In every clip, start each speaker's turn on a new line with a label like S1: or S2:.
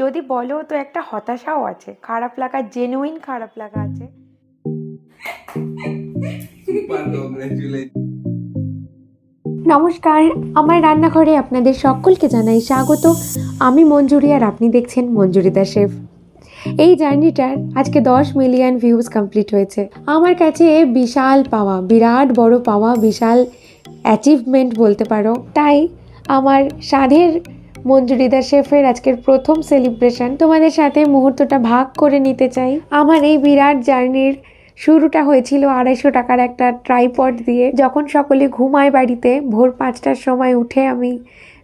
S1: যদি বলো তো একটা হতাশাও আছে খারাপ লাগা জেনুইন খারাপ লাগা আছে।
S2: নমস্কার আমার রান্নাঘরে আপনাদের সকলকে জানাই স্বাগত। আমি মঞ্জুরি আর আপনি দেখছেন মঞ্জুরিদা শেফ। এই জার্নিটার আজকে দশ মিলিয়ন ভিউজ কমপ্লিট হয়েছে। আমার কাছে বিশাল পাওয়া বিরাট বড় পাওয়া বিশাল অ্যাচিভমেন্ট বলতে পারো। তাই আমার স্বাদের মঞ্জুরিদা শেফের আজকের প্রথম সেলিব্রেশন তোমাদের সাথে মুহূর্তটা ভাগ করে নিতে চাই। আমার এই বিরাট জার্নির শুরুটা হয়েছিল আড়াইশো টাকার একটা ট্রাইপড দিয়ে। যখন সকলে ঘুমায় বাড়িতে, ভোর পাঁচটার সময় উঠে আমি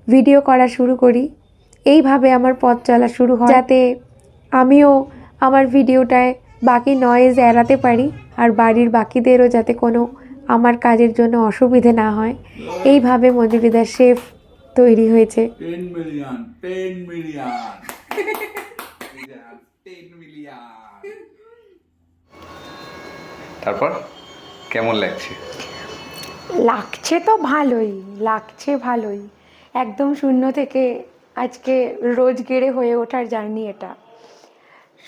S2: ভিডিও করা শুরু করি। এইভাবে আমার পথ চলা শুরু হয়। যাতে আমিও আমার ভিডিওটায় বাকি নয়েজ এড়াতে পারি আর বাড়ির বাকিদেরও যাতে কোনো আমার কাজের জন্য অসুবিধে না হয়। এইভাবে মঞ্জুরিদা শেফ তৈরি হয়েছে।
S3: 10 million, 10 million. Yeah, 10 million.
S4: তারপর? কেমন লাগছে?
S1: লাগছে তো ভালোই লাগছে ভালোই। একদম শূন্য থেকে আজকে রোজ গেড়ে হয়ে ওঠার জার্নি এটা।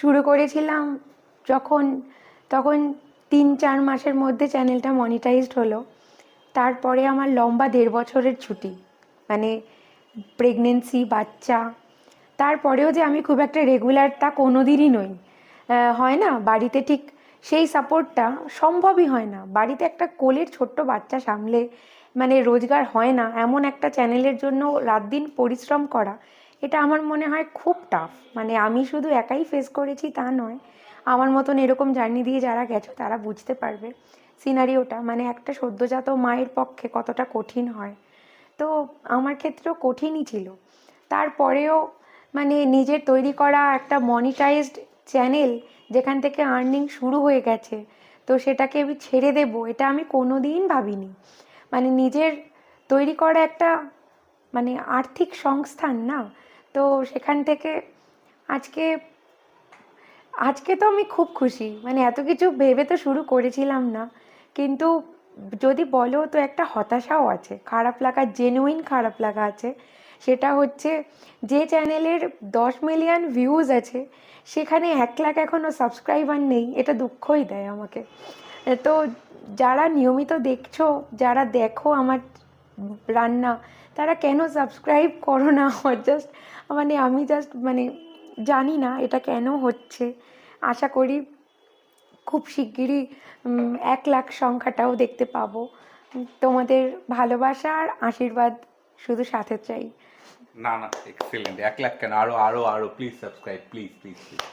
S1: শুরু করেছিলাম যখন তখন তিন চার মাসের মধ্যে চ্যানেলটা মনিটাইজড হলো। তারপরে আমার লম্বা দেড় বছরের ছুটি। প্রেগনেন্সি বাচ্চা। তারপরেও যে আমি খুব একটা রেগুলার তা কোনো দিনই নই হয় না? বাড়িতে ঠিক সেই সাপোর্টটা সম্ভবই হয় না। বাড়িতে একটা কোলের ছোট্ট বাচ্চা সামলে মানে রোজগার হয় না। এমন একটা চ্যানেলের জন্য রাত দিন পরিশ্রম করা, এটা আমার মনে হয় খুব টাফ মানে আমি শুধু একাই ফেস করেছি তা নয়, আমার মতন এরকম জার্নি দিয়ে যারা গেছো, তারা বুঝতে পারবে সিনারিওটা মানে একটা সদ্যজাত মায়ের পক্ষে কতটা কঠিন হয়। তো আমার ক্ষেত্রেও কঠিনই ছিল। তারপরেও মানে নিজের তৈরি করা একটা মনিটাইজড চ্যানেল যেখান থেকে আর্নিং শুরু হয়ে গেছে, তো সেটাকে আমি ছেড়ে দেব, এটা আমি কোনো দিন ভাবিনি। মানে নিজের তৈরি করা একটা মানে আর্থিক সংস্থান না, তো সেখান থেকে আজকে আজকে তো আমি খুব খুশি। মানে এত কিছু ভেবে তো শুরু করেছিলাম না, কিন্তু যদি বলো তো একটা হতাশাও আছে, খারাপ লাগা জেনুইন খারাপ লাগা আছে। সেটা হচ্ছে যে চ্যানেলের দশ মিলিয়ন ভিউজ আছে, সেখানে এক লাখ এখনও সাবস্ক্রাইবার নেই, এটা দুঃখই দেয় আমাকে। তো যারা নিয়মিত দেখছ, যারা দেখো আমার রান্না, তারা কেন সাবস্ক্রাইব করো না? আমার জাস্ট মানে আমি জাস্ট মানে জানি না এটা কেন হচ্ছে। আশা করি খুব শিগগিরই এক লাখ সংখ্যাটাও দেখতে পাবো। তোমাদের ভালোবাসা আর আশীর্বাদ শুধু সাথে চাই।
S4: না না এক্সেলেন্ট এক লাখ কেন? আরও আরও আরও please subscribe please please please